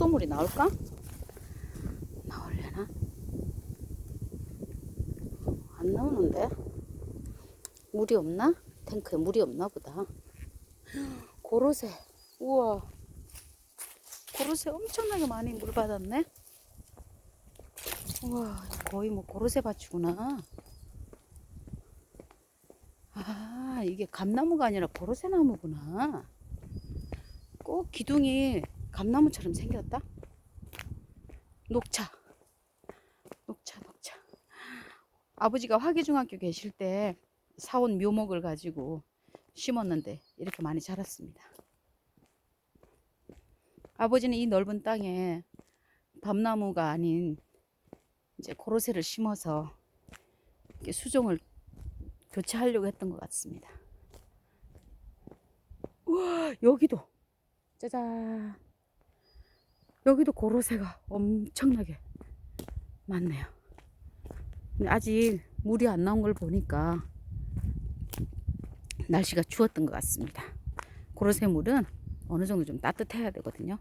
수돗물이 나올까? 나올려나? 안 나오는데? 물이 없나? 탱크에 물이 없나 보다. 고로쇠. 우와. 고로쇠 엄청나게 많이 물 받았네. 우와, 거의 뭐 고로쇠 밭이구나. 아, 이게 감나무가 아니라 고로쇠 나무구나. 꼭 기둥이 감나무처럼 생겼다. 녹차. 녹차, 녹차. 아버지가 화기중학교 계실 때 사온 묘목을 가지고 심었는데 이렇게 많이 자랐습니다. 아버지는 이 넓은 땅에 밤나무가 아닌 이제 고로쇠를 심어서 수종을 교체하려고 했던 것 같습니다. 우와, 여기도 짜잔. 여기도 고로쇠가 엄청나게 많네요. 아직 물이 안 나온 걸 보니까 날씨가 추웠던 것 같습니다. 고로쇠 물은 어느 정도 좀 따뜻해야 되거든요.